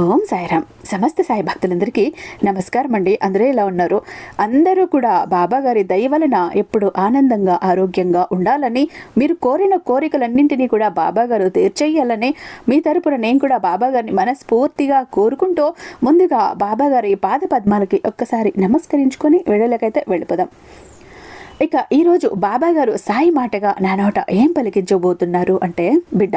ఓం సాయిరామ్. సమస్త సాయి భక్తులందరికీ నమస్కారం అండి. అందరూ ఎలా ఉన్నారు? అందరూ కూడా బాబా గారి దయ వలన ఎప్పుడు ఆనందంగా ఆరోగ్యంగా ఉండాలని మీరు కోరిన కోరికలన్నింటినీ కూడా బాబా గారు తీర్చేయాలని మీ తరపున నేను కూడా బాబా గారిని మనస్ఫూర్తిగా కోరుకుంటూ ముందుగా బాబా గారి పాద పద్మాలకి ఒక్కసారి నమస్కరించుకొని వెళ్ళలకైతే వెళ్ళిపోదాం. ఇక ఈరోజు బాబా గారు సాయి మాటగా నా నోట ఏం పలికించబోతున్నారు అంటే బిడ్డ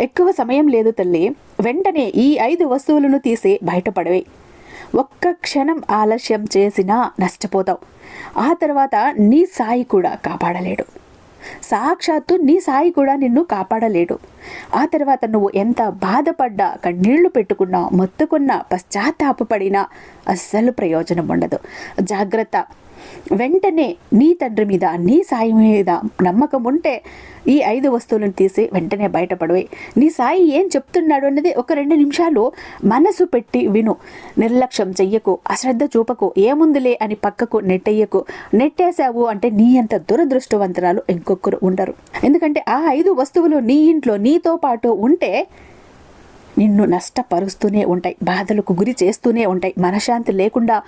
ఎక్కువ సమయం లేదు తల్లి. వెంటనే ఈ ఐదు వస్తువులను తీసి బయటపడవే. ఒక్క క్షణం ఆలస్యం చేసినా నష్టపోతావు. ఆ తర్వాత నీ సాయి కూడా కాపాడలేడు. సాక్షాత్తు నీ సాయి కూడా నిన్ను కాపాడలేడు. ఆ తర్వాత నువ్వు ఎంత బాధపడ్డా కన్నీళ్ళు పెట్టుకున్నా మొత్తుకున్నా పశ్చాత్తాపపడినా అస్సలు ప్రయోజనం ఉండదు జాగ్రత్త. వెంటనే నీ తండ్రి మీద నీ సాయి మీద నమ్మకం ఉంటే ఈ ఐదు వస్తువులను తీసి వెంటనే బయటపడవే. నీ సాయి ఏం చెప్తున్నాడు అన్నది ఒక రెండు నిమిషాలు మనసు పెట్టి విను. నిర్లక్ష్యం చెయ్యకు అశ్రద్ధ చూపకు ఏముందిలే అని పక్కకు నెట్టయ్యకు నెట్టేశావు అంటే నీ అంత దురదృష్టవంతరాలు ఇంకొకరు ఉండరు. ఎందుకంటే ఆ ఐదు వస్తువులు నీ ఇంట్లో నీతో పాటు ఉంటే నిన్ను నష్టపరుస్తూనే ఉంటాయి బాధలకు గురి చేస్తూనే ఉంటాయి మనశ్శాంతి లేకుండా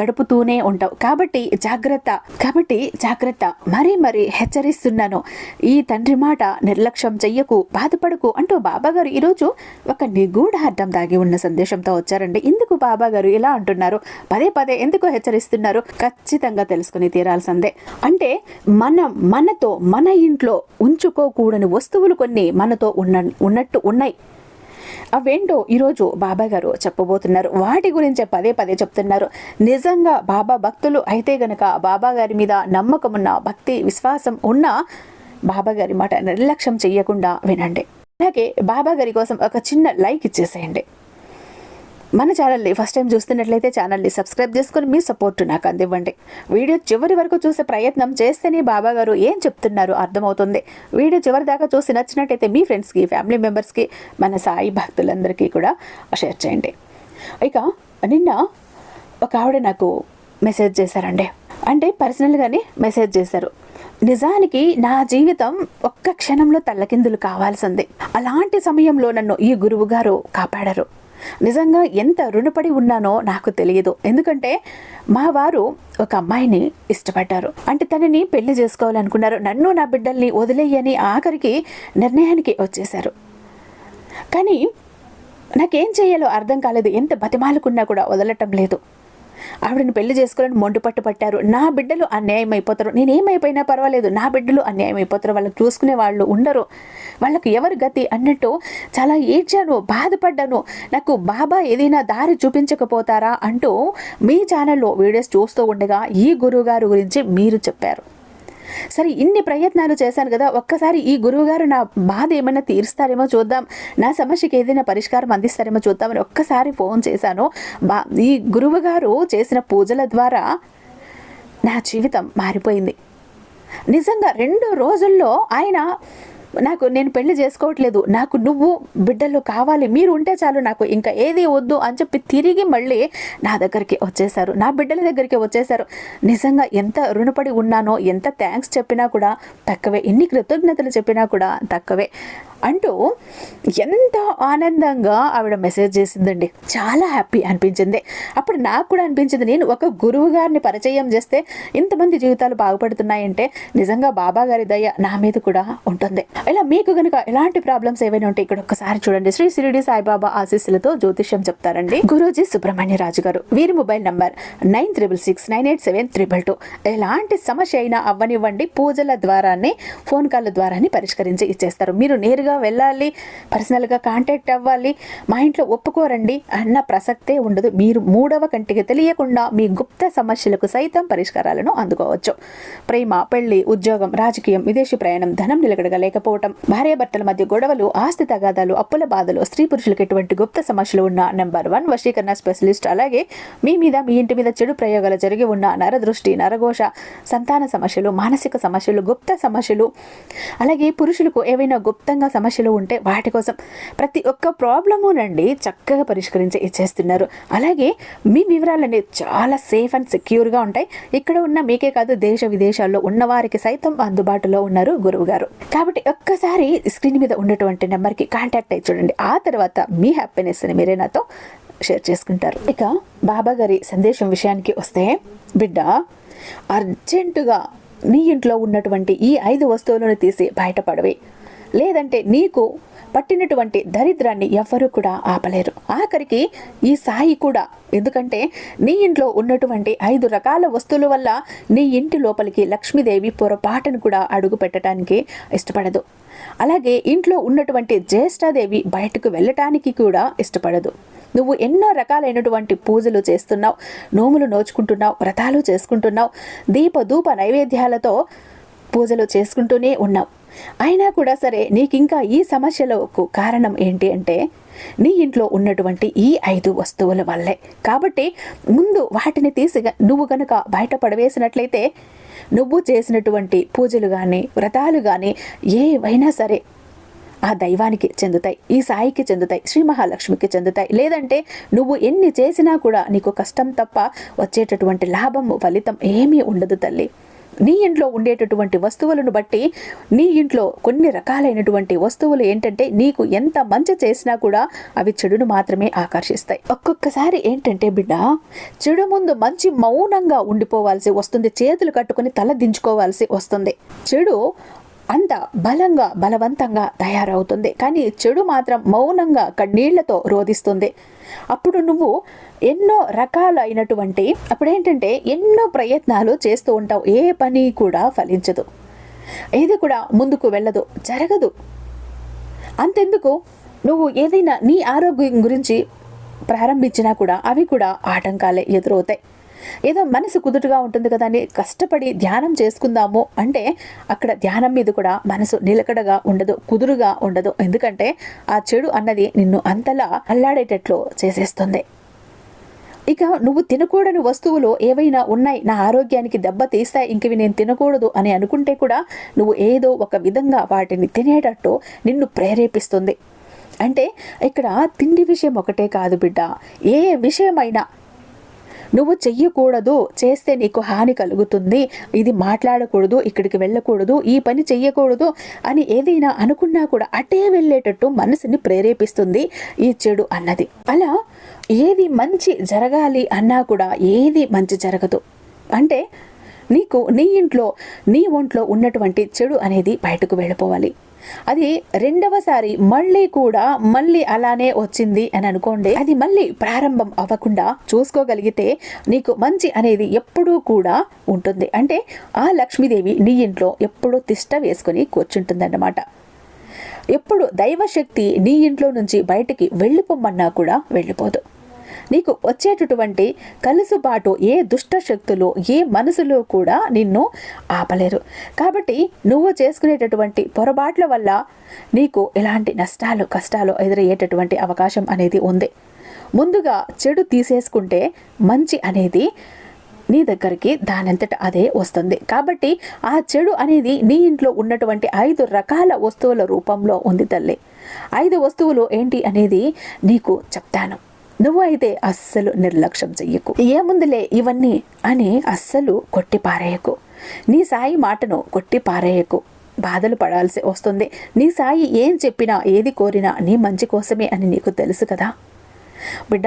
గడుపుతూనే ఉంటావు. కాబట్టి జాగ్రత్త కాబట్టి జాగ్రత్త. మరీ మరీ హెచ్చరిస్తున్నాను. ఈ తండ్రి మాట నిర్లక్ష్యం చెయ్యకు బాధపడకు అంటూ బాబాగారు ఈరోజు ఒక నిగూఢ అర్థం దాగి ఉన్న సందేశంతో వచ్చారండి. ఎందుకు బాబాగారు ఇలా అంటున్నారు? పదే పదే ఎందుకు హెచ్చరిస్తున్నారు? ఖచ్చితంగా తెలుసుకుని తీరాల్సిందే. అంటే మనం మనతో మన ఇంట్లో ఉంచుకోకూడని వస్తువులు కొన్ని మనతో ఉన్న ఉన్నట్టు ఉన్నాయి. అవేంటో ఈరోజు బాబా గారు చెప్పబోతున్నారు. వాటి గురించే పదే పదే చెప్తున్నారు. నిజంగా బాబా భక్తులు అయితే గనక బాబా గారి మీద నమ్మకం ఉన్న భక్తి విశ్వాసం ఉన్న బాబా గారి మాట నిర్లక్ష్యం చెయ్యకుండా వినండి. అలాగే బాబా గారి కోసం ఒక చిన్న లైక్ ఇచ్చేసేయండి. మన ఛానల్ని ఫస్ట్ టైం చూస్తున్నట్లయితే ఛానల్ని సబ్స్క్రైబ్ చేసుకుని మీ సపోర్ట్ నాకు అందివ్వండి. వీడియో చివరి వరకు చూసే ప్రయత్నం చేస్తేనే బాబా గారు ఏం చెప్తున్నారు అర్థమవుతుంది. వీడియో చివరి దాకా చూసి నచ్చినట్టయితే మీ ఫ్రెండ్స్కి ఫ్యామిలీ మెంబర్స్కి మన సాయి భక్తులందరికీ కూడా షేర్ చేయండి. ఇక నిన్న ఒక ఆవిడ నాకు మెసేజ్ చేశారండి. అంటే పర్సనల్గానే మెసేజ్ చేశారు. నిజానికి నా జీవితం ఒక్క క్షణంలో తల్లకిందులు కావాల్సింది. అలాంటి సమయంలో నన్ను ఈ గురువు గారు కాపాడరు. నిజంగా ఎంత రుణపడి ఉన్నానో నాకు తెలియదు. ఎందుకంటే మా వారు ఒక అమ్మాయిని ఇష్టపడ్డారు. అంటే తనని పెళ్ళి చేసుకోవాలనుకున్నారు. నన్ను నా బిడ్డల్ని వదిలేయని ఆఖరికి నిర్ణయానికి వచ్చేశారు. కానీ నాకేం చేయాలో అర్థం కాలేదు. ఎంత బతిమాలుకున్నా కూడా వదలటం లేదు. ఆవిడని పెళ్ళి చేసుకోవాలని మొండు పట్టు పట్టారు. నా బిడ్డలు అన్యాయం అయిపోతారు. నేనేమైపోయినా పర్వాలేదు. నా బిడ్డలు అన్యాయం అయిపోతారు. వాళ్ళకి చూసుకునే వాళ్ళు ఉండరు. వాళ్ళకు ఎవరు గతి అన్నట్టు చాలా ఏడ్చాను బాధపడ్డాను. నాకు బాబా ఏదైనా దారి చూపించకపోతారా అంటూ మీ ఛానల్లో వీడియోస్ చూస్తూ ఉండగా ఈ గురువుగారు గురించి మీరు చెప్పారు. సరే ఇన్ని ప్రయత్నాలు చేశాను కదా ఒక్కసారి ఈ గురువుగారు నా బాధ ఏమైనా తీరుస్తారేమో చూద్దాం. నా సమస్యకి ఏదైనా పరిష్కారం అందిస్తారేమో చూద్దామని ఒక్కసారి ఫోన్ చేశాను. బా ఈ గురువుగారు చేసిన పూజల ద్వారా నా జీవితం మారిపోయింది. నిజంగా రెండు రోజుల్లో ఆయన నాకు నేను పెళ్ళి చేసుకోవట్లేదు. నాకు నువ్వు బిడ్డలు కావాలి. మీరు ఉంటే చాలు నాకు ఇంకా ఏది వద్దు అని చెప్పి తిరిగి మళ్ళీ నా దగ్గరికి వచ్చేసారు నా బిడ్డల దగ్గరికి వచ్చేసారు నిజంగా ఎంత రుణపడి ఉన్నానో ఎంత థ్యాంక్స్ చెప్పినా కూడా తక్కువే. ఎన్ని కృతజ్ఞతలు చెప్పినా కూడా తక్కువే. అంటూ ఎంత ఆనందంగా ఆవిడ మెసేజ్ చేసిందండి. చాలా హ్యాపీ అనిపించింది. అప్పుడు నాకు కూడా అనిపించింది నేను ఒక గురువు గారిని పరిచయం చేస్తే ఇంతమంది జీవితాలు బాగుపడుతున్నాయంటే నిజంగా బాబా గారి దయ నా మీద కూడా ఉంటుంది. ఇలా మీకు గనుక ఎలాంటి ప్రాబ్లమ్స్ ఏవైనా ఉంటే ఇక్కడ ఒక్కసారి చూడండి. శ్రీ సిరిడి సాయిబాబా ఆశీస్సులతో జ్యోతిష్యం చెప్తారండి. గురూజీ సుబ్రహ్మణ్య రాజు గారు. వీరి mobile number nine triple six nine eight seven triple two. ఎలాంటి సమస్య అయినా అవ్వనివ్వండి. పూజల ద్వారానే ఫోన్ కాల్ ద్వారానే పరిష్కరించి ఇచ్చేస్తారు. మీరు నేరుగా వెళ్ళాలి పర్సనల్గా కాంటాక్ట్ అవ్వాలి మా ఇంట్లో ఒప్పుకోరండి అన్న ప్రసక్తే ఉండదు. మీరు మూడవ కంటికి తెలియకుండా మీ గుప్త సమస్యలకు సైతం పరిష్కారాలను అందుకోవచ్చు. ప్రేమ పెళ్ళి ఉద్యోగం రాజకీయం విదేశీ ప్రయాణం ధనం నిలకడగా లేకపోవటం భార్యాభర్తల మధ్య గొడవలు ఆస్తి తగాదాలు అప్పుల బాధలు స్త్రీ పురుషులకు ఎటువంటి గుప్త సమస్యలు ఉన్న నెంబర్ వన్ వశీకరణ స్పెషలిస్ట్. అలాగే మీ మీద మీ ఇంటి మీద చెడు ప్రయోగాలు జరిగి ఉన్న నరదృష్టి నరఘోష సంతాన సమస్యలు మానసిక సమస్యలు గుప్త సమస్యలు. అలాగే పురుషులకు ఏవైనా గుప్తంగా సమస్యలు ఉంటే వాటి కోసం ప్రతి ఒక్క ప్రాబ్లమునండి చక్కగా పరిష్కరించి ఇచ్చేస్తున్నారు. అలాగే మీ వివరాలన్నీ చాలా సేఫ్ అండ్ సెక్యూర్గా ఉంటాయి. ఇక్కడ ఉన్న మీకే కాదు దేశ విదేశాల్లో ఉన్న వారికి సైతం అందుబాటులో ఉన్నారు గురువు గారు కాబట్టి ఒక్కసారి స్క్రీన్ మీద ఉన్నటువంటి నెంబర్కి కాంటాక్ట్ అయ్యి చూడండి. ఆ తర్వాత మీ హ్యాపీనెస్ని మీరే నాతో షేర్ చేసుకుంటారు. ఇక బాబా గారి సందేశం విషయానికి వస్తే బిడ్డ అర్జెంటుగా నీ ఇంట్లో ఉన్నటువంటి ఈ ఐదు వస్తువులను తీసి బయటపడవి. లేదంటే నీకు పట్టినటువంటి దరిద్రాన్ని ఎవ్వరూ కూడా ఆపలేరు. ఆఖరికి ఈ సాయి కూడా ఎందుకంటే నీ ఇంట్లో ఉన్నటువంటి ఐదు రకాల వస్తువుల వల్ల నీ ఇంటి లోపలికి లక్ష్మీదేవి పొరపాటును కూడా అడుగు పెట్టడానికి ఇష్టపడదు. అలాగే ఇంట్లో ఉన్నటువంటి జ్యేష్ఠాదేవి బయటకు వెళ్ళటానికి కూడా ఇష్టపడదు. నువ్వు ఎన్నో రకాలైనటువంటి పూజలు చేస్తున్నావు నోములు నోచుకుంటున్నావు వ్రతాలు చేసుకుంటున్నావు దీప ధూప నైవేద్యాలతో పూజలు చేసుకుంటూనే ఉన్నావు. అయినా కూడా సరే నీకింకా ఈ సమస్యలకు కారణం ఏంటి అంటే నీ ఇంట్లో ఉన్నటువంటి ఈ ఐదు వస్తువుల వల్లే. కాబట్టి ముందు వాటిని తీసి నువ్వు గనుక బయట పడవేసినట్లయితే నువ్వు చేసినటువంటి పూజలు కానీ వ్రతాలు కానీ ఏవైనా సరే ఆ దైవానికి చెందుతాయి ఈ సాయికి చెందుతాయి శ్రీ మహాలక్ష్మికి చెందుతాయి. లేదంటే నువ్వు ఎన్ని చేసినా కూడా నీకు కష్టం తప్ప వచ్చేటటువంటి లాభము ఫలితం ఏమీ ఉండదు తల్లి. నీ ఇంట్లో ఉండేటటువంటి వస్తువులను బట్టి నీ ఇంట్లో కొన్ని రకాలైనటువంటి వస్తువులు ఏంటంటే నీకు ఎంత మంచి చేసినా కూడా అవి చెడును మాత్రమే ఆకర్షిస్తాయి. ఒక్కొక్కసారి ఏంటంటే బిడ్డ చెడు ముందు మంచి మౌనంగా ఉండిపోవాల్సి వస్తుంది. చేతులు కట్టుకొని తల దించుకోవాల్సి వస్తుంది. చెడు అంత బలంగా బలవంతంగా తయారవుతుంది. కానీ చెడు మాత్రం మౌనంగా కన్నీళ్ళతో రోధిస్తుంది. అప్పుడు నువ్వు ఎన్నో రకాలైనటువంటి అప్పుడేంటంటే ఎన్నో ప్రయత్నాలు చేస్తూ ఉంటావు. ఏ పని కూడా ఫలించదు. ఏది కూడా ముందుకు వెళ్ళదు. జరగదు. అంతెందుకు? నువ్వు ఏదైనా నీ ఆరోగ్యం గురించి ప్రారంభించినా కూడా అవి కూడా ఆటంకాలే ఎదురవుతాయి. ఏదో మనసు కుదుటగా ఉంటుంది కదా అని కష్టపడి ధ్యానం చేసుకుందాము అంటే అక్కడ ధ్యానం మీద కూడా మనసు నిలకడగా ఉండదు కుదురుగా ఉండదు. ఎందుకంటే ఆ చెడు అన్నది నిన్ను అంతలా అల్లాడేటట్లు చేసేస్తుంది. ఇక నువ్వు తినకూడని వస్తువులు ఏవైనా ఉన్నాయి నా ఆరోగ్యానికి దెబ్బ తీస్తాయి ఇంకవి నేను తినకూడదు అని అనుకుంటే కూడా నువ్వు ఏదో ఒక విధంగా వాటిని తినేటట్టు నిన్ను ప్రేరేపిస్తుంది. అంటే ఇక్కడ తిండి విషయం ఒకటే కాదు బిడ్డ. ఏ విషయమైనా నువ్వు చెయ్యకూడదు చేస్తే నీకు హాని కలుగుతుంది ఇది మాట్లాడకూడదు ఇక్కడికి వెళ్ళకూడదు ఈ పని చెయ్యకూడదు అని ఏదైనా అనుకున్నా కూడా అటే వెళ్ళేటట్టు మనసుని ప్రేరేపిస్తుంది ఈ చెడు అన్నది. అలా ఏది మంచి జరగాలి అన్నా కూడా ఏది మంచి జరగదు. అంటే నీకు నీ ఇంట్లో నీ ఒంట్లో ఉన్నటువంటి చెడు అనేది బయటకు వెళ్ళిపోవాలి. అది రెండవసారి మళ్ళీ కూడా మళ్ళీ అలానే వచ్చింది అని అనుకోండి అది మళ్ళీ ప్రారంభం అవ్వకుండా చూసుకోగలిగితే నీకు మంచి అనేది ఎప్పుడూ కూడా ఉంటుంది. అంటే ఆ లక్ష్మీదేవి నీ ఇంట్లో ఎప్పుడూ తిష్ట వేసుకొని కూర్చుంటుందన్నమాట. ఎప్పుడు దైవశక్తి నీ ఇంట్లో నుంచి బయటికి వెళ్ళిపోమన్నా కూడా వెళ్ళిపోదు. నీకు వచ్చేటటువంటి కలుసుబాటు ఏ దుష్ట శక్తులు ఏ మనసులో కూడా నిన్ను ఆపలేరు. కాబట్టి నువ్వు చేసుకునేటటువంటి పొరపాట్ల వల్ల నీకు ఎలాంటి నష్టాలు కష్టాలు ఎదురయ్యేటటువంటి అవకాశం అనేది ఉంది. ముందుగా చెడు తీసేసుకుంటే మంచి అనేది నీ దగ్గరికి దానంతట అదే వస్తుంది. కాబట్టి ఆ చెడు అనేది నీ ఇంట్లో ఉన్నటువంటి ఐదు రకాల వస్తువుల రూపంలో ఉంది తల్లి. ఐదు వస్తువులు ఏంటి అనేది నీకు చెప్తాను. నువ్వు అయితే అస్సలు నిర్లక్ష్యం చెయ్యకు. ఏముందిలే ఇవన్నీ అని అస్సలు కొట్టి పారేయకు నీ సాయి మాటను కొట్టి పారేయకు బాధలు పడాల్సి వస్తుంది. నీ సాయి ఏం చెప్పినా ఏది కోరినా నీ మంచి కోసమే అని నీకు తెలుసు కదా? బిడ్డ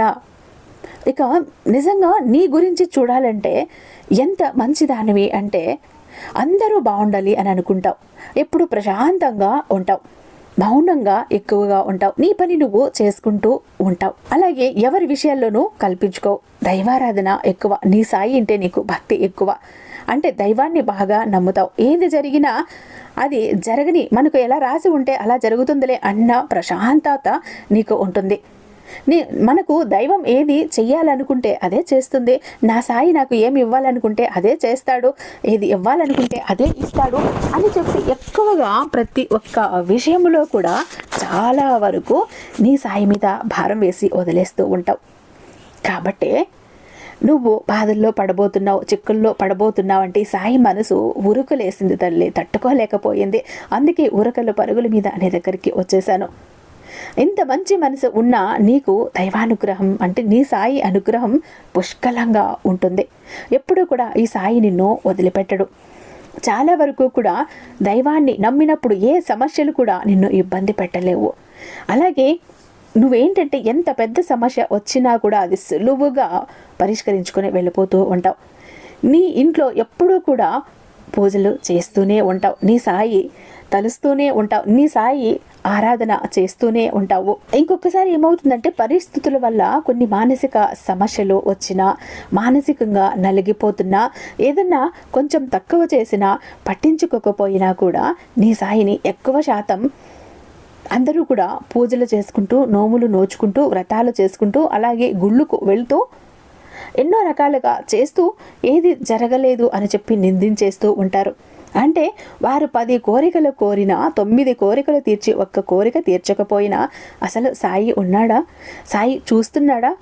ఇక నిజంగా నీ గురించి చూడాలంటే ఎంత మంచిదానివి అంటే అందరూ బాగుండాలి అని అనుకుంటావు ఎప్పుడు ప్రశాంతంగా ఉంటావు మౌనంగా ఎక్కువగా ఉంటావు. నీ పని నువ్వు చేసుకుంటూ ఉంటావు. అలాగే ఎవరి విషయాల్లోనూ కల్పించుకో. దైవారాధన ఎక్కువ. నీ సాయి అంటే నీకు భక్తి ఎక్కువ. అంటే దైవాన్ని బాగా నమ్ముతావు. ఏది జరిగినా అది జరగని మనకు ఎలా రాసి ఉంటే అలా జరుగుతుందిలే అన్న ప్రశాంతత నీకు ఉంటుంది. నీ మనకు దైవం ఏది చెయ్యాలనుకుంటే అదే చేస్తుంది. నా సాయి నాకు ఏమి ఇవ్వాలనుకుంటే అదే చేస్తాడు. ఏది ఇవ్వాలనుకుంటే అదే ఇస్తాడు అని చెప్పి ఎక్కువగా ప్రతి ఒక్క విషయంలో కూడా చాలా వరకు నీ సాయి మీద భారం వేసి వదిలేస్తూ ఉంటావు. కాబట్టే నువ్వు బాధల్లో పడబోతున్నావు చిక్కుల్లో పడబోతున్నావు అంటే సాయి మనసు ఉరుకులేసింది తల్లి తట్టుకోలేకపోయింది. అందుకే ఉరకలు పరుగుల మీద నీ దగ్గరికి వచ్చేసాను. ఇంత మంచి మనసు ఉన్నా నీకు దైవానుగ్రహం అంటే నీ సాయి అనుగ్రహం పుష్కలంగా ఉంటుంది. ఎప్పుడూ కూడా ఈ సాయి నిన్ను వదిలిపెట్టడు. చాలా వరకు కూడా దైవాన్ని నమ్మినప్పుడు ఏ సమస్యలు కూడా నిన్ను ఇబ్బంది పెట్టలేవు. అలాగే నువ్వేంటంటే ఎంత పెద్ద సమస్య వచ్చినా కూడా అది సులువుగా పరిష్కరించుకొని వెళ్ళిపోతూ ఉంటావు. నీ ఇంట్లో ఎప్పుడూ కూడా పూజలు చేస్తూనే ఉంటావు. నీ సాయి తలుస్తూనే ఉంటావు. నీ సాయి ఆరాధన చేస్తూనే ఉంటావు. ఇంకొకసారి ఏమవుతుందంటే పరిస్థితుల వల్ల కొన్ని మానసిక సమస్యలు వచ్చినా మానసికంగా నలిగిపోతున్నా ఏదన్నా కొంచెం తక్కువ చేసినా పట్టించుకోకపోయినా కూడా నీ సాయిని ఎక్కువ శాతం అందరూ కూడా పూజలు చేసుకుంటూ నోములు నోచుకుంటూ వ్రతాలు చేసుకుంటూ అలాగే గుళ్ళుకు వెళ్తూ ఎన్నో రకాలుగా చేస్తూ ఏది జరగలేదు అని చెప్పి నిందించేస్తూ ఉంటారు. అంటే వారు పది కోరికలు కోరినా తొమ్మిది కోరికలు తీర్చి ఒక్క కోరిక తీర్చకపోయినా అసలు సాయి ఉన్నాడా? సాయి చూస్తున్నాడా?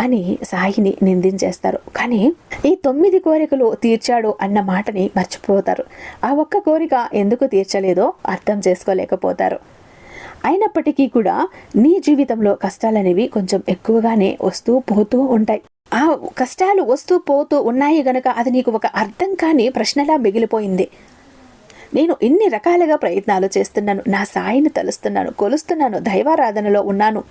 అని సాయిని నిందించేస్తారు. కానీ ఈ తొమ్మిది కోరికలు తీర్చాడు అన్న మాటని మర్చిపోతారు. ఆ ఒక్క కోరిక ఎందుకు తీర్చలేదో అర్థం చేసుకోలేకపోతారు. అయినప్పటికీ కూడా నీ జీవితంలో కష్టాలనేవి కొంచెం ఎక్కువగానే వస్తూ పోతూ ఉంటాయి. ఆ కష్టాలు వస్తూ పోతూ ఉన్నాయి గనక అది నీకు ఒక అర్థం కాని ప్రశ్నలా మిగిలిపోయింది. నేను ఇన్ని రకాలుగా ప్రయత్నాలు చేస్తున్నాను నా సాయిని తలుస్తున్నాను కొలుస్తున్నాను దైవారాధనలో ఉన్నాను.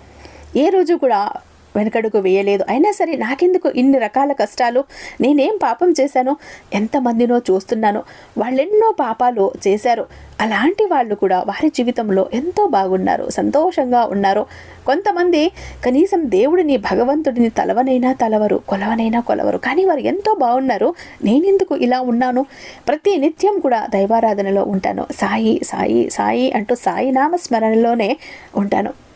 ఏ రోజు కూడా వెనకడుగు వేయలేదు. అయినా సరే నాకెందుకు ఇన్ని రకాల కష్టాలు? నేనేం పాపం చేశాను? ఎంతమందినో చూస్తున్నాను. వాళ్ళెన్నో పాపాలు చేశారు. అలాంటి వాళ్ళు కూడా వారి జీవితంలో ఎంతో బాగున్నారు సంతోషంగా ఉన్నారు. కొంతమంది కనీసం దేవుడిని భగవంతుడిని తలవనైనా తలవరు కొలవనైనా కొలవరు. కానీ వారు ఎంతో బాగున్నారు. నేనెందుకు ఇలా ఉన్నాను? ప్రతి నిత్యం కూడా దైవారాధనలో ఉంటాను. సాయి సాయి సాయి అంటూ సాయి నామస్మరణలోనే ఉంటాను.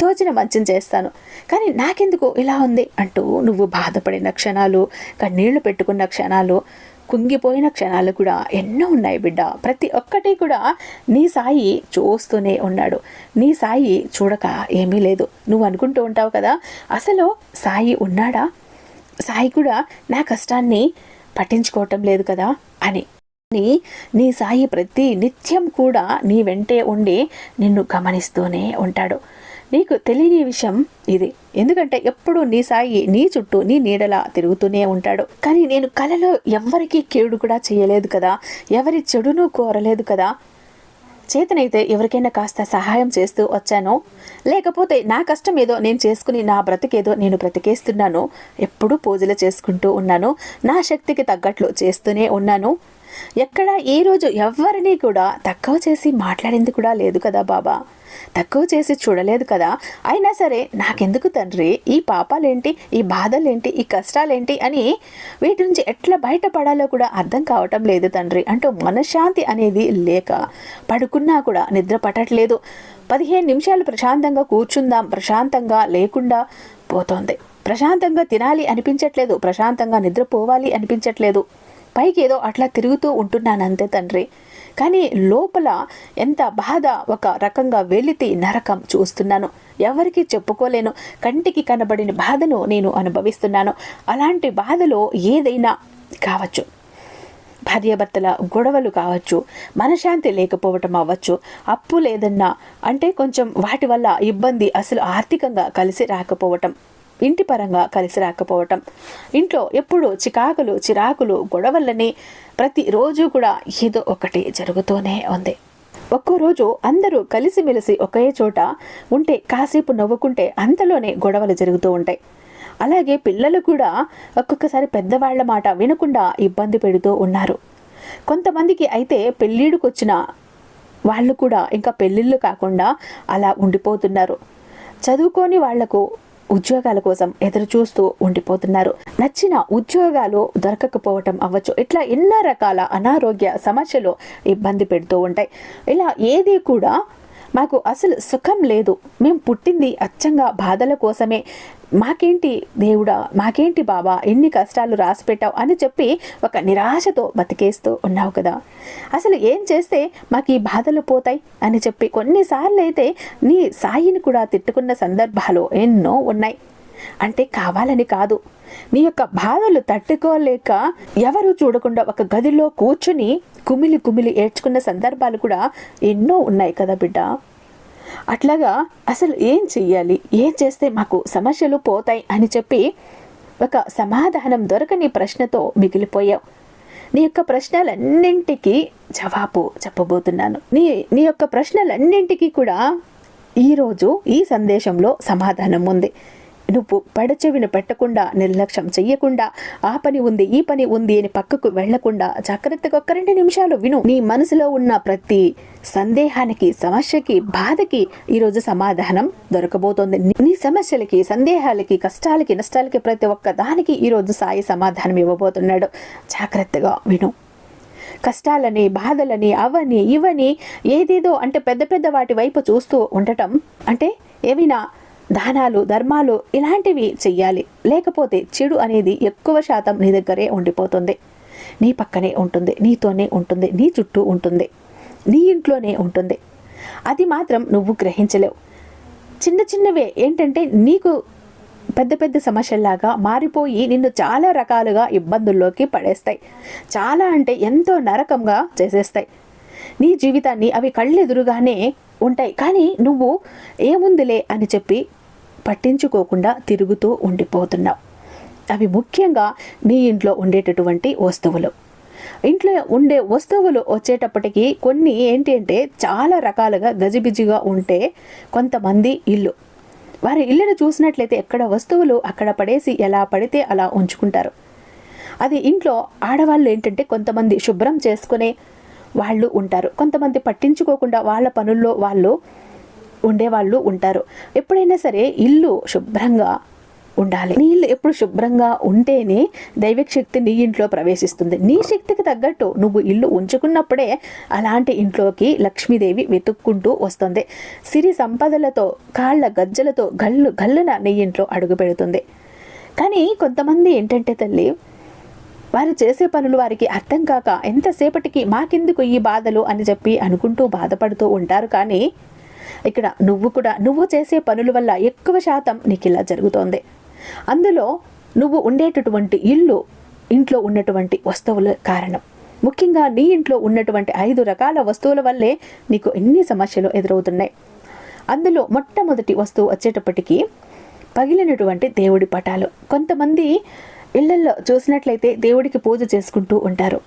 తోచిన మంచం చేస్తాను. కానీ నాకెందుకు ఇలా ఉంది? అంటూ నువ్వు బాధపడిన క్షణాలు కన్నీళ్ళు పెట్టుకున్న క్షణాలు కుంగిపోయిన క్షణాలు కూడా ఎన్నో ఉన్నాయి బిడ్డ. ప్రతి ఒక్కటి కూడా నీ సాయి చూస్తూనే ఉన్నాడు. నీ సాయి చూడక ఏమీ లేదు. నువ్వు అనుకుంటూ ఉంటావు కదా అసలు సాయి ఉన్నాడా? సాయి కూడా నా కష్టాన్ని పట్టించుకోవటం లేదు కదా అని. నీ సాయి ప్రతి నిత్యం కూడా నీ వెంటే ఉండి నిన్ను గమనిస్తూనే ఉంటాడు. నీకు తెలియని విషయం ఇది. ఎందుకంటే ఎప్పుడూ నీ సాయి నీ చుట్టూ నీ నీడలా తిరుగుతూనే ఉంటాడు. కానీ నేను కలలో ఎవ్వరికీ కేడు కూడా చేయలేదు కదా. ఎవరి చెడును కోరలేదు కదా. చేతనైతే ఎవరికైనా కాస్త సహాయం చేస్తూ వచ్చాను? లేకపోతే నా కష్టం ఏదో నేను చేసుకుని నా బ్రతికేదో నేను బ్రతికేస్తున్నాను? ఎప్పుడూ పూజలు చేసుకుంటూ ఉన్నాను. నా శక్తికి తగ్గట్లు చేస్తూనే ఉన్నాను. ఎక్కడ ఏ రోజు ఎవరిని కూడా తక్కువ చేసి మాట్లాడింది కూడా లేదు కదా బాబా. తక్కువ చేసి చూడలేదు కదా. అయినా సరే నాకెందుకు తండ్రి? ఈ పాపాలేంటి? ఈ బాధలేంటి? ఈ కష్టాలేంటి? అని వీటి నుంచి ఎట్లా బయటపడాలో కూడా అర్థం కావటం లేదు తండ్రి. అంటూ మనశ్శాంతి అనేది లేక పడుకున్నా కూడా నిద్ర పట్టట్లేదు. పదిహేను నిమిషాలు ప్రశాంతంగా కూర్చుందాం. ప్రశాంతంగా లేకుండా పోతోంది. ప్రశాంతంగా తినాలి అనిపించట్లేదు. ప్రశాంతంగా నిద్రపోవాలి అనిపించట్లేదు. పైకి ఏదో అట్లా తిరుగుతూ ఉంటున్నాను అంతే తండ్రి. కానీ లోపల ఎంత బాధ ఒక రకంగా వెలితి నరకం చూస్తున్నాను. ఎవరికి చెప్పుకోలేను. కంటికి కనబడిన బాధను నేను అనుభవిస్తున్నాను. అలాంటి బాధలో ఏదైనా కావచ్చు. భార్యాభర్తల గొడవలు కావచ్చు మనశాంతి లేకపోవటం అవ్వచ్చు అప్పు లేదన్నా అంటే కొంచెం వాటి వల్ల ఇబ్బంది అసలు ఆర్థికంగా కలిసి రాకపోవటం. ఇంటి పరంగా కలిసి రాకపోవటం. ఇంట్లో ఎప్పుడు చికాకులు చిరాకులు గొడవలని ప్రతిరోజు కూడా ఏదో ఒకటి జరుగుతూనే ఉంది. ఒక్కో రోజు అందరూ కలిసిమెలిసి ఒకే చోట ఉంటే కాసేపు నవ్వుకుంటే అంతలోనే గొడవలు జరుగుతూ ఉంటాయి. అలాగే పిల్లలు కూడా ఒక్కొక్కసారి పెద్దవాళ్ళ మాట వినకుండా ఇబ్బంది పెడుతూ ఉన్నారు. కొంతమందికి అయితే పెళ్ళిడుకొచ్చిన వాళ్ళు కూడా ఇంకా పెళ్ళిళ్ళు కాకుండా అలా ఉండిపోతున్నారు. చదువుకోని వాళ్ళకు ఉద్యోగాల కోసం ఎదురు చూస్తూ ఉండిపోతున్నారు. నచ్చిన ఉద్యోగాలు దొరకకపోవటం అవ్వచ్చు. ఇట్లా ఎన్నో రకాల అనారోగ్య సమస్యలు ఇబ్బంది పెడుతూ ఉంటాయి. ఇలా ఏది కూడా మాకు అసలు సుఖం లేదు. మేము పుట్టింది అచ్చంగా బాధల కోసమే. మాకేంటి దేవుడా? మాకేంటి బాబా? ఎన్ని కష్టాలు రాసి పెట్టావు? అని చెప్పి ఒక నిరాశతో బతికేస్తూ ఉన్నావు కదా. అసలు ఏం చేస్తే మాకు ఈ బాధలు పోతాయి? అని చెప్పి కొన్నిసార్లు అయితే నీ సాయిని కూడా తిట్టుకున్న సందర్భాలు ఎన్నో ఉన్నాయి. అంటే కావాలని కాదు. నీ యొక్క బాధలు తట్టుకోలేక ఎవరు చూడకుండా ఒక గదిలో కూర్చుని కుమిలి కుమిలి ఏడ్చుకున్న సందర్భాలు కూడా ఎన్నో ఉన్నాయి కదా బిడ్డ. అట్లాగా అసలు ఏం చెయ్యాలి? ఏం చేస్తే మాకు సమస్యలు పోతాయి అని చెప్పి ఒక సమాధానం దొరకని ప్రశ్నతో మిగిలిపోయావు. నీ యొక్క ప్రశ్నలన్నింటికీ జవాబు చెప్పబోతున్నాను. నీ నీ యొక్క ప్రశ్నలన్నింటికీ కూడా ఈరోజు ఈ సందేశంలో సమాధానం ఉంది. నువ్వు పడచెవిన పెట్టకుండా నిర్లక్ష్యం చెయ్యకుండా ఆ పని ఉంది ఈ పని ఉంది అని పక్కకు వెళ్ళకుండా జాగ్రత్తగా ఒక్క రెండు నిమిషాలు విను. నీ మనసులో ఉన్న ప్రతి సందేహానికి సమస్యకి బాధకి ఈరోజు సమాధానం దొరకబోతోంది. నీ సమస్యలకి సందేహాలకి కష్టాలకి నష్టాలకి ప్రతి ఒక్క దానికి ఈరోజు సాయి సమాధానం ఇవ్వబోతున్నాడు. జాగ్రత్తగా విను. కష్టాలని బాధలని అవని ఇవని ఏదేదో అంటే పెద్ద పెద్ద వాటి వైపు చూస్తూ ఉండటం అంటే ఏవైనా దానాలు ధర్మాలు ఇలాంటివి చెయ్యాలి. లేకపోతే చెడు అనేది ఎక్కువ శాతం నీ దగ్గరే ఉండిపోతుంది. నీ పక్కనే ఉంటుంది నీతోనే ఉంటుంది నీ చుట్టూ ఉంటుంది నీ ఇంట్లోనే ఉంటుంది. అది మాత్రం నువ్వు గ్రహించలేవు. చిన్న చిన్నవే ఏంటంటే నీకు పెద్ద పెద్ద సమస్యల్లాగా మారిపోయి నిన్ను చాలా రకాలుగా ఇబ్బందుల్లోకి పడేస్తాయి. చాలా అంటే ఎంతో నరకంగా చేసేస్తాయి. నీ జీవితాన్ని అవి కళ్ళెదురుగానే ఉంటాయి. కానీ నువ్వు ఏముందిలే అని చెప్పి పట్టించుకోకుండా తిరుగుతూ ఉండిపోతున్నావు. అవి ముఖ్యంగా నీ ఇంట్లో ఉండేటటువంటి వస్తువులు. ఇంట్లో ఉండే వస్తువులు వచ్చేటప్పటికి కొన్ని ఏంటి అంటే చాలా రకాలుగా గజిబిజిగా ఉంటే కొంతమంది ఇల్లు. వారి ఇల్లును చూసినట్లయితే ఎక్కడ వస్తువులు అక్కడ పడేసి ఎలా పడితే అలా ఉంచుకుంటారు. అది ఇంట్లో ఆడవాళ్ళు ఏంటంటే కొంతమంది శుభ్రం చేసుకునే వాళ్ళు ఉంటారు. కొంతమంది పట్టించుకోకుండా వాళ్ళ పనుల్లో వాళ్ళు ఉండేవాళ్ళు ఉంటారు. ఎప్పుడైనా సరే ఇల్లు శుభ్రంగా ఉండాలి. నీ ఇల్లు ఎప్పుడు శుభ్రంగా ఉంటేనే దైవిక శక్తి నీ ఇంట్లో ప్రవేశిస్తుంది. నీ శక్తికి తగ్గట్టు నువ్వు ఇల్లు ఉంచుకున్నప్పుడే అలాంటి ఇంట్లోకి లక్ష్మీదేవి వెతుక్కుంటూ వస్తుంది. సిరి సంపదలతో కాళ్ళ గజ్జలతో గల్లు గల్లున నీ ఇంట్లో అడుగు పెడుతుంది. కానీ కొంతమంది ఏంటంటే తల్లి వారు చేసే పనులు వారికి అర్థం కాక ఎంతసేపటికి మాకెందుకు ఈ బాధలు? అని చెప్పి అనుకుంటూ బాధపడుతూ ఉంటారు. కానీ ఇక్కడ నువ్వు కూడా నువ్వు చేసే పనుల వల్ల ఎక్కువ శాతం నీకు ఇలా జరుగుతోంది. అందులో నువ్వు ఉండేటటువంటి ఇల్లు ఇంట్లో ఉన్నటువంటి వస్తువుల కారణం. ముఖ్యంగా నీ ఇంట్లో ఉన్నటువంటి ఐదు రకాల వస్తువుల వల్లే నీకు ఎన్ని సమస్యలు ఎదురవుతున్నాయి. అందులో మొట్టమొదటి వస్తువు వచ్చేటప్పటికీ పగిలినటువంటి దేవుడి పటాలు. కొంతమంది ఇళ్ళలో చూసినట్లయితే దేవుడికి పూజ చేసుకుంటూ ఉంటారు.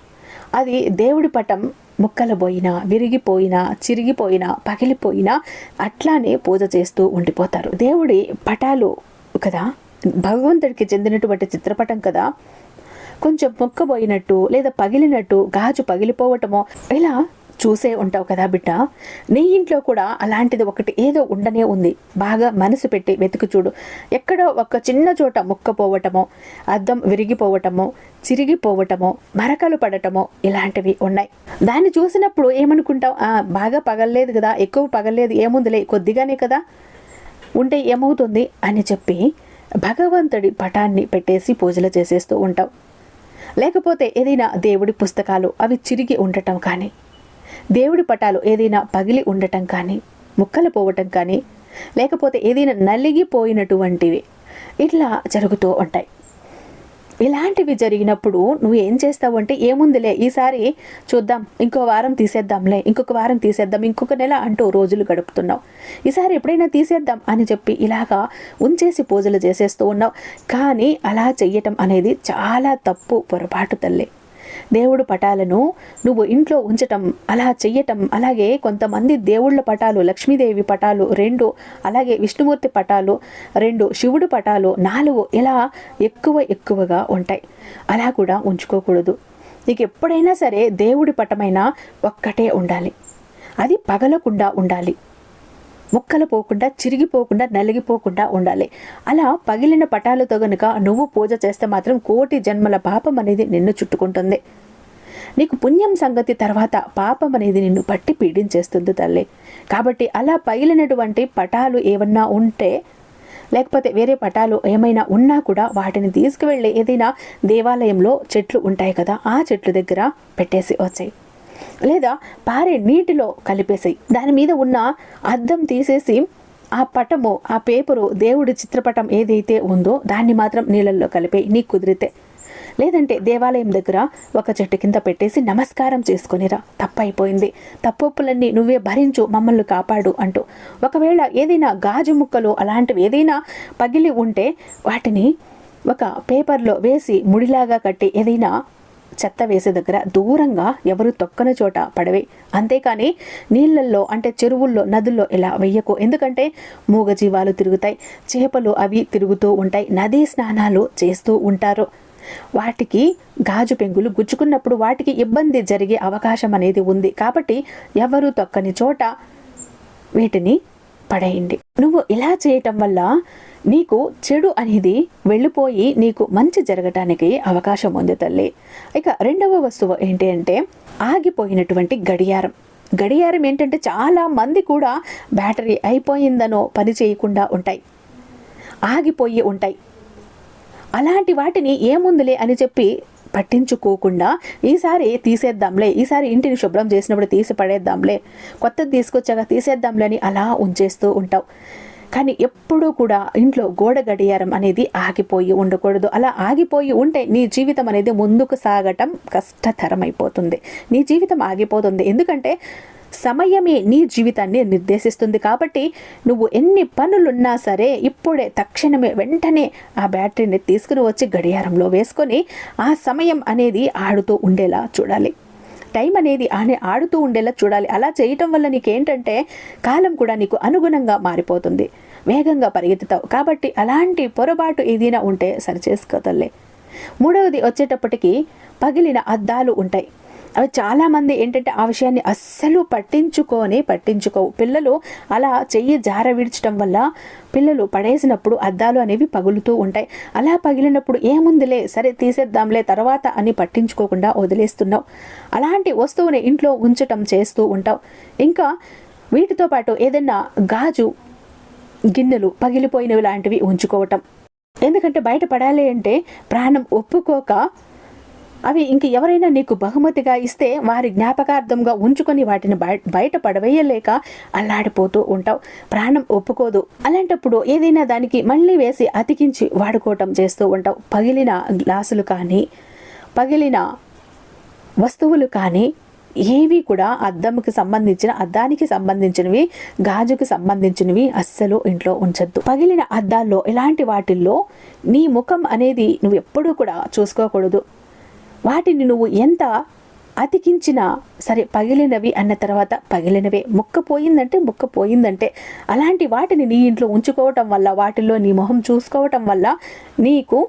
అది దేవుడి పటం ముక్కలు పోయినా విరిగిపోయినా చిరిగిపోయినా పగిలిపోయినా అట్లానే పూజ చేస్తూ ఉండిపోతారు. దేవుడి పటాలు కదా? భగవంతుడికి చెందినటువంటి చిత్రపటం కదా? కొంచెం మొక్కబోయినట్టు లేదా పగిలినట్టు గాజు పగిలిపోవటమో ఇలా చూసే ఉంటావు కదా బిడ్డ. నీ ఇంట్లో కూడా అలాంటిది ఒకటి ఏదో ఉండనే ఉంది. బాగా మనసు పెట్టి వెతుకు చూడు. ఎక్కడో ఒక చిన్న చోట ముక్కపోవటమో అద్దం విరిగిపోవటమో చిరిగిపోవటమో మరకలు పడటమో ఇలాంటివి ఉన్నాయి. దాన్ని చూసినప్పుడు ఏమనుకుంటావు? బాగా పగలలేదు కదా ఎక్కువ పగలలేదు ఏముందిలే కొద్దిగానే కదా ఉంటే ఏమవుతుంది అని చెప్పి భగవంతుడి పటాన్ని పెట్టేసి పూజలు చేసేస్తూ ఉంటావు. లేకపోతే ఏదైనా దేవుడి పుస్తకాలు అవి చిరిగి ఉండటం కానీ దేవుడి పటాలు ఏదైనా పగిలి ఉండటం కానీ ముక్కలు పోవటం కానీ లేకపోతే ఏదైనా నలిగిపోయినటువంటివి ఇట్లా జరుగుతూ ఉంటాయి. ఇలాంటివి జరిగినప్పుడు నువ్వు ఏం చేస్తావు అంటే ఏముందిలే ఈసారి చూద్దాం ఇంకో వారం తీసేద్దాంలే ఇంకొక వారం తీసేద్దాం ఇంకొక నెల అంటూ రోజులు గడుపుతున్నావు. ఈసారి ఎప్పుడైనా తీసేద్దాం అని చెప్పి ఇలాగా ఉంచేసి పూజలు చేసేస్తూ ఉన్నావు. కానీ అలా చెయ్యటం అనేది చాలా తప్పు పొరపాటు తల్లి. దేవుడు పటాలను నువ్వు ఇంట్లో ఉంచటం అలా చెయ్యటం అలాగే కొంతమంది దేవుళ్ళ పటాలు లక్ష్మీదేవి పటాలు రెండు అలాగే విష్ణుమూర్తి పటాలు రెండు శివుడు పటాలు నాలుగు ఇలా ఎక్కువ ఎక్కువగా ఉంటాయి. అలా కూడా ఉంచుకోకూడదు. నీకు ఎప్పుడైనా సరే దేవుడి పటమైన ఒక్కటే ఉండాలి. అది పగలకుండా ఉండాలి. ముక్కలు పోకుండా చిరిగిపోకుండా నలిగిపోకుండా ఉండాలి. అలా పగిలిన పటాలతో గనుక నువ్వు పూజ చేస్తే మాత్రం కోటి జన్మల పాపం అనేది నిన్ను చుట్టుకుంటుంది. నీకు పుణ్యం సంగతి తర్వాత పాపం అనేది నిన్ను పట్టి పీడించేస్తుంది తల్లి. కాబట్టి అలా పగిలినటువంటి పటాలు ఏమన్నా ఉంటే లేకపోతే వేరే పటాలు ఏమైనా ఉన్నా కూడా వాటిని తీసుకువెళ్ళి ఏదైనా దేవాలయంలో చెట్లు ఉంటాయి కదా ఆ చెట్లు దగ్గర పెట్టేసి వచ్చాయి. లేదా పారే నీటిలో కలిపేసాయి. దాని మీద ఉన్న అద్దం తీసేసి ఆ పటము ఆ పేపరు దేవుడి చిత్రపటం ఏదైతే ఉందో దాన్ని మాత్రం నీళ్ళల్లో కలిపే నీకు కుదిరితే. లేదంటే దేవాలయం దగ్గర ఒక చెట్టు కింద పెట్టేసి నమస్కారం చేసుకొనిరా తప్పైపోయింది. తప్పొప్పులన్నీ నువ్వే భరించు మమ్మల్ని కాపాడు అంటూ. ఒకవేళ ఏదైనా గాజు ముక్కలు అలాంటివి ఏదైనా పగిలి ఉంటే వాటిని ఒక పేపర్లో వేసి ముడిలాగా కట్టి ఏదైనా చెత్త వేసే దగ్గర దూరంగా ఎవరు తొక్కని చోట పడవే. అంతేకాని నీళ్ళల్లో అంటే చెరువుల్లో నదుల్లో ఇలా వెయ్యకు. ఎందుకంటే మూగజీవాలు తిరుగుతాయి. చేపలు అవి తిరుగుతూ ఉంటాయి. నదీ స్నానాలు చేస్తూ ఉంటారు. వాటికి గాజు పెంగులు గుచ్చుకున్నప్పుడు వాటికి ఇబ్బంది జరిగే అవకాశం అనేది ఉంది. కాబట్టి ఎవరు తొక్కని చోట వీటిని పడేయండి. నువ్వు ఇలా చేయటం వల్ల నీకు చెడు అనేది వెళ్ళిపోయి నీకు మంచి జరగటానికి అవకాశం ఉంది తల్లి. ఇక రెండవ వస్తువు ఏంటి అంటే ఆగిపోయినటువంటి గడియారం. గడియారం ఏంటంటే చాలా మంది కూడా బ్యాటరీ అయిపోయిందనో పని చేయకుండా ఉంటాయి. ఆగిపోయి ఉంటాయి. అలాంటి వాటిని ఏముందిలే అని చెప్పి పట్టించుకోకుండా ఈసారి తీసేద్దాంలే ఈసారి ఇంటిని శుభ్రం చేసినప్పుడు తీసి పడేద్దాంలే కొత్తది తీసుకొచ్చాక తీసేద్దాంలే అని అలా ఉంచేస్తూ ఉంటావు. కానీ ఎప్పుడూ కూడా ఇంట్లో గోడ గడియారం అనేది ఆగిపోయి ఉండకూడదు. అలా ఆగిపోయి ఉంటే నీ జీవితం అనేది ముందుకు సాగటం కష్టతరం అయిపోతుంది నీ జీవితం ఆగిపోతుంది. ఎందుకంటే సమయమే నీ జీవితాన్ని నిర్దేశిస్తుంది కాబట్టి నువ్వు ఎన్ని పనులున్నా సరే ఇప్పుడే తక్షణమే వెంటనే ఆ బ్యాటరీని తీసుకుని వచ్చి గడియారంలో వేసుకొని ఆ సమయం అనేది ఆడుతూ ఉండేలా చూడాలి. టైం అనేది ఆనే ఆడుతూ ఉండేలా చూడాలి. అలా చేయటం వల్ల నీకేంటంటే కాలం కూడా నీకు అనుగుణంగా మారిపోతుంది. వేగంగా పరిగెత్తుతావు. కాబట్టి అలాంటి పొరపాటు ఏదైనా ఉంటే సరిచేసుకోతల్లే మూడవది వచ్చేటప్పటికి పగిలిన అద్దాలు ఉంటాయి. చాలామంది ఏంటంటే ఆ విషయాన్ని అస్సలు పట్టించుకొని పట్టించుకోవు. పిల్లలు అలా చెయ్యి జార విడిచడం వల్ల పిల్లలు పడేసినప్పుడు అద్దాలు అనేవి పగులుతూ ఉంటాయి. అలా పగిలినప్పుడు ఏముందిలే సరే తీసేద్దాంలే తర్వాత అని పట్టించుకోకుండా వదిలేస్తున్నావు. అలాంటి వస్తువుని ఇంట్లో ఉంచటం చేస్తూ ఉంటావు. ఇంకా వీటితో పాటు ఏదైనా గాజు గిన్నెలు పగిలిపోయినవి లాంటివి ఉంచుకోవటం. ఎందుకంటే బయట పడాలి అంటే ప్రాణం ఒప్పుకోక అవి ఇంక ఎవరైనా నీకు బహుమతిగా ఇస్తే వారి జ్ఞాపకార్థంగా ఉంచుకొని వాటిని బయట పడవేయలేక అల్లాడిపోతూ ఉంటావు. ప్రాణం ఒప్పుకోదు. అలాంటప్పుడు ఏదైనా దానికి మళ్ళీ వేసి అతికించి వాడుకోవటం చేస్తూ ఉంటావు. పగిలిన గ్లాసులు కానీ పగిలిన వస్తువులు కానీ ఏవి కూడా అద్దంకి సంబంధించిన అద్దానికి సంబంధించినవి గాజుకి సంబంధించినవి అస్సలు ఇంట్లో ఉంచద్దు. పగిలిన అద్దాల్లో ఇలాంటి వాటిల్లో నీ ముఖం అనేది నువ్వు ఎప్పుడూ కూడా చూసుకోకూడదు. వాటిని నువ్వు ఎంత అతికించినా సరే పగిలినవి అన్న తర్వాత పగిలినవే. ముక్క పోయిందంటే ముక్క పోయిందంటే. అలాంటి వాటిని నీ ఇంట్లో ఉంచుకోవటం వల్ల వాటిల్లో నీ మొహం చూసుకోవటం వల్ల నీకు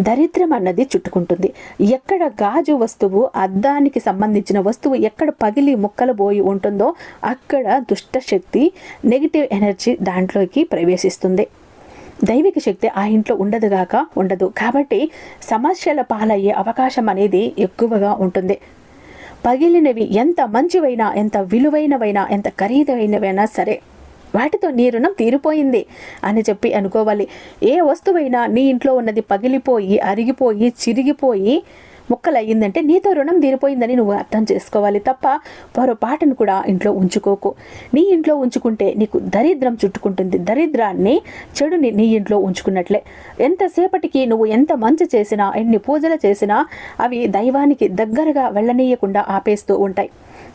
దరిద్రం అన్నది చుట్టుకుంటుంది. ఎక్కడ గాజు వస్తువు అద్దానికి సంబంధించిన వస్తువు ఎక్కడ పగిలి ముక్కలు పోయి ఉంటుందో అక్కడ దుష్టశక్తి నెగిటివ్ ఎనర్జీ దాంట్లోకి ప్రవేశిస్తుంది. దైవిక శక్తి ఆ ఇంట్లో ఉండదుగాక ఉండదు. కాబట్టి సమస్యల పాలయ్యే అవకాశం అనేది ఎక్కువగా ఉంటుంది. పగిలినవి ఎంత మంచివైనా ఎంత విలువైనవైనా ఎంత ఖరీదైనవైనా సరే వాటితో నీ రుణం తీరిపోయింది అని చెప్పి అనుకోవాలి. ఏ వస్తువైనా నీ ఇంట్లో ఉన్నది పగిలిపోయి అరిగిపోయి చిరిగిపోయి ముక్కలయ్యిందంటే నీతో రుణం తీరిపోయిందని నువ్వు అర్థం చేసుకోవాలి తప్ప పొరపాటును కూడా ఇంట్లో ఉంచుకోకు. నీ ఇంట్లో ఉంచుకుంటే నీకు దరిద్రం చుట్టుకుంటుంది. దరిద్రాన్ని చెడుని నీ ఇంట్లో ఉంచుకున్నట్లే. ఎంతసేపటికి నువ్వు ఎంత మంచి చేసినా ఎన్ని పూజలు చేసినా అవి దైవానికి దగ్గరగా వెళ్ళనీయకుండా ఆపేస్తూ ఉంటాయి.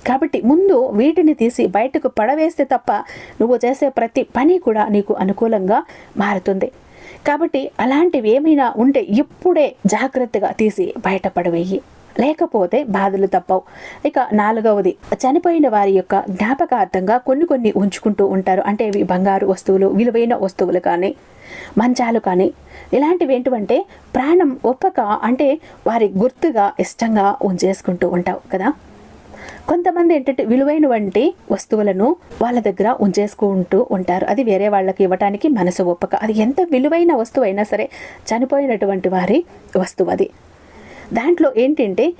కాబట్టి ముందు వీటిని తీసి బయటకు పడవేస్తే తప్ప నువ్వు చేసే ప్రతి పని కూడా నీకు అనుకూలంగా మారుతుంది. కాబట్టి అలాంటివి ఏమైనా ఉంటే ఇప్పుడే జాగ్రత్తగా తీసి బయటపడవేయి. లేకపోతే బాధలు తప్పవు. ఇక నాలుగవది చనిపోయిన వారి యొక్క జ్ఞాపకార్థంగా కొన్ని కొన్ని ఉంచుకుంటూ ఉంటారు. అంటే ఇవి బంగారు వస్తువులు విలువైన వస్తువులు కానీ మంచాలు కానీ. ఇలాంటివి ఏంటంటే ప్రాణం ఒప్పక అంటే వారి గుర్తుగా ఇష్టంగా ఉంచేసుకుంటూ ఉంటావు కదా. కొంతమంది ఏంటంటే విలువైనటువంటి వస్తువులను వాళ్ళ దగ్గర ఉంచేసుకుంటూ ఉంటారు. అది వేరే వాళ్ళకి ఇవ్వటానికి మనసు ఒప్పక. అది ఎంత విలువైన వస్తువు అయినా సరే చనిపోయినటువంటి వారి వస్తువు అది. దాంట్లో ఏంటంటే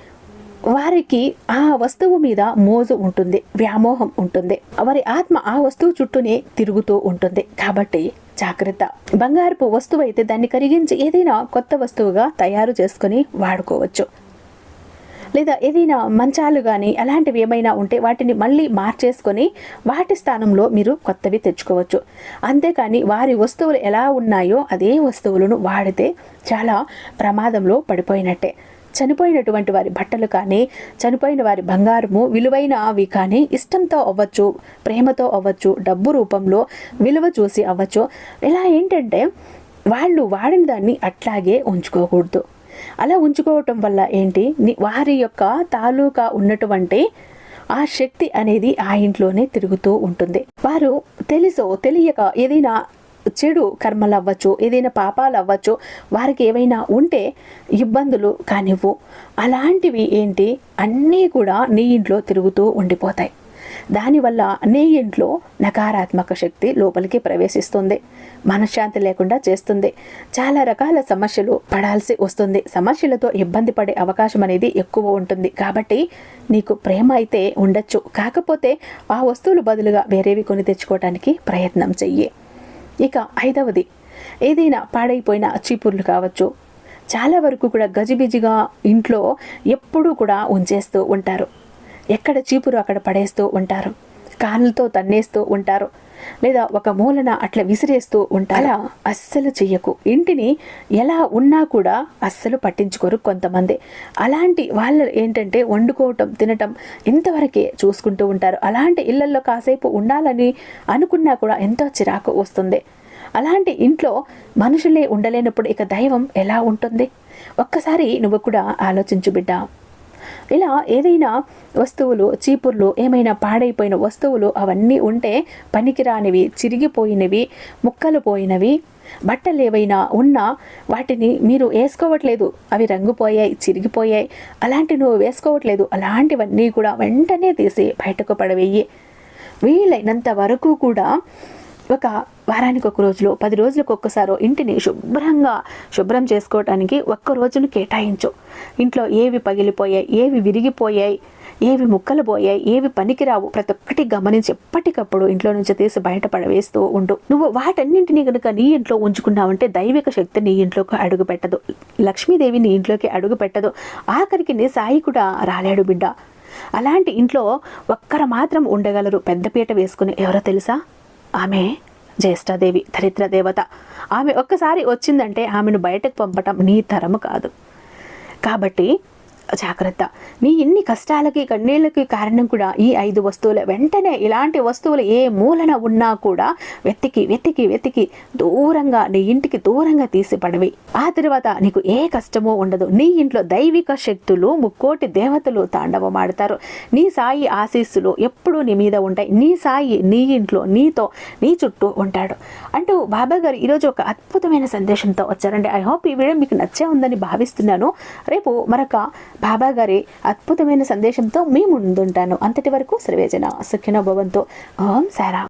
వారికి ఆ వస్తువు మీద మోజు ఉంటుంది వ్యామోహం ఉంటుంది. వారి ఆత్మ ఆ వస్తువు చుట్టూనే తిరుగుతూ ఉంటుంది. కాబట్టి జాగ్రత్త. బంగారపు వస్తువు అయితే దాన్ని కరిగించి ఏదైనా కొత్త వస్తువుగా తయారు చేసుకుని వాడుకోవచ్చు. లేదా ఏదైనా మంచాలు కానీ అలాంటివి ఏమైనా ఉంటే వాటిని మళ్ళీ మార్చేసుకొని వాటి స్థానంలో మీరు కొత్తవి తెచ్చుకోవచ్చు. అంతేకాని వారి వస్తువులు ఎలా ఉన్నాయో అదే వస్తువులను వాడితే చాలా ప్రమాదంలో పడిపోయినట్టే. చనిపోయినటువంటి వారి బట్టలు కానీ చనిపోయిన వారి బంగారము విలువైన అవి కానీ ఇష్టంతో అవ్వచ్చు ప్రేమతో అవ్వచ్చు డబ్బు రూపంలో విలువ చూసి అవ్వచ్చు. ఇలా ఏంటంటే వాళ్ళు వాడిన దాన్ని అట్లాగే ఉంచుకోకూడదు. అలా ఉంచుకోవటం వల్ల ఏంటి? వారి యొక్క తాలూకా ఉన్నటువంటి ఆ శక్తి అనేది ఆ ఇంట్లోనే తిరుగుతూ ఉంటుంది. వారు తెలుసో తెలియక ఏదైనా చెడు కర్మలు అవ్వచ్చు ఏదైనా పాపాలు అవ్వచ్చు వారికి ఏవైనా ఉంటే ఇబ్బందులు కానివ్వు. అలాంటివి ఏంటి? అన్నీ కూడా నీ ఇంట్లో తిరుగుతూ ఉండిపోతాయి. దానివల్ల నీ ఇంట్లో నకారాత్మక శక్తి లోపలికి ప్రవేశిస్తుంది. మనశ్శాంతి లేకుండా చేస్తుంది. చాలా రకాల సమస్యలు పడాల్సి వస్తుంది. సమస్యలతో ఇబ్బంది పడే అవకాశం అనేది ఎక్కువ ఉంటుంది. కాబట్టి నీకు ప్రేమ అయితే ఉండొచ్చు. కాకపోతే ఆ వస్తువులు బదులుగా వేరేవి కొని తెచ్చుకోవడానికి ప్రయత్నం చెయ్యి. ఇక ఐదవది ఏదైనా పాడైపోయిన చీపుర్లు కావచ్చు. చాలా వరకు కూడా గజిబిజిగా ఇంట్లో ఎప్పుడూ కూడా ఉంచేస్తూ ఉంటారు. ఎక్కడ చీపురు అక్కడ పడేస్తూ ఉంటారు. కాళ్ళతో తన్నేస్తూ ఉంటారు. లేదా ఒక మూలన అట్లా విసిరేస్తూ ఉంటారు. అలా అస్సలు చెయ్యకు. ఇంటిని ఎలా ఉన్నా కూడా అస్సలు పట్టించుకోరు కొంతమంది. అలాంటి వాళ్ళు ఏంటంటే వండుకోవటం తినటం ఇంతవరకే చూసుకుంటూ ఉంటారు. అలాంటి ఇళ్ళల్లో కాసేపు ఉండాలని అనుకున్నా కూడా ఎంతో చిరాకు వస్తుంది. అలాంటి ఇంట్లో మనుషులే ఉండలేనప్పుడు ఇక దైవం ఎలా ఉంటుంది? ఒక్కసారి నువ్వు కూడా ఆలోచించు బిడ్డ. ఇలా ఏదైనా వస్తువులు చీపుర్లు ఏమైనా పాడైపోయిన వస్తువులు అవన్నీ ఉంటే పనికిరానివి చిరిగిపోయినవి ముక్కలు పోయినవి బట్టలు ఏవైనా ఉన్నా వాటిని మీరు వేసుకోవట్లేదు. అవి రంగుపోయాయి చిరిగిపోయాయి. అలాంటి నువ్వు వేసుకోవట్లేదు. అలాంటివన్నీ కూడా వెంటనే తీసి బయటకు పడవేయి. వీలైనంత వరకు కూడా ఒక వారానికి ఒక రోజులో పది రోజులకు ఒక్కసారో ఇంటిని శుభ్రంగా శుభ్రం చేసుకోవటానికి ఒక్క రోజును కేటాయించు. ఇంట్లో ఏవి పగిలిపోయాయి ఏవి విరిగిపోయాయి ఏవి ముక్కలు పోయాయి ఏవి పనికిరావు ప్రతి ఒక్కటి గమనించి ఎప్పటికప్పుడు ఇంట్లో నుంచి తీసి బయట పడవేస్తూ ఉండు. నువ్వు వాటన్నింటినీ కనుక నీ ఇంట్లో ఉంచుకున్నావంటే దైవిక శక్తి నీ ఇంట్లోకి అడుగు పెట్టదు. లక్ష్మీదేవి నీ ఇంట్లోకి అడుగు పెట్టదు. ఆఖరికి నీ సాయి కూడా రాలేడు బిడ్డ. అలాంటి ఇంట్లో ఒక్కరు మాత్రం ఉండగలరు. పెద్దపీట వేసుకుని ఎవరో తెలుసా? ఆమె జ్యేష్ఠాదేవి దరిద్ర దేవత. ఆమె ఒక్కసారి వచ్చిందంటే ఆమెను బయటకు పంపటం నీ తరము కాదు. కాబట్టి జాగ్రత్త. నీ ఇన్ని కష్టాలకి కన్నీళ్ళకి కారణం కూడా ఈ ఐదు వస్తువులు. వెంటనే ఇలాంటి వస్తువులు ఏ మూలన ఉన్నా కూడా వెతికి వెతికి వెతికి దూరంగా నీ ఇంటికి దూరంగా తీసి పడవి. ఆ తర్వాత నీకు ఏ కష్టమో ఉండదు. నీ ఇంట్లో దైవిక శక్తులు ముక్కోటి దేవతలు తాండవమాడతారు. నీ సాయి ఆశీస్సులు ఎప్పుడూ నీ మీద ఉంటాయి. నీ సాయి నీ ఇంట్లో నీతో నీ చుట్టూ ఉంటాడు. అంటూ బాబా గారు ఈరోజు ఒక అద్భుతమైన సందేశంతో వచ్చారండి. ఐ హోప్ ఈ వీడియో మీకు నచ్చే ఉందని భావిస్తున్నాను. రేపు మరొక బాబా గారి అద్భుతమైన సందేశంతో మీ ముందుంటాను. అంతటి వరకు సర్వేజన సుఖిన భవంతో. ఓం సారా.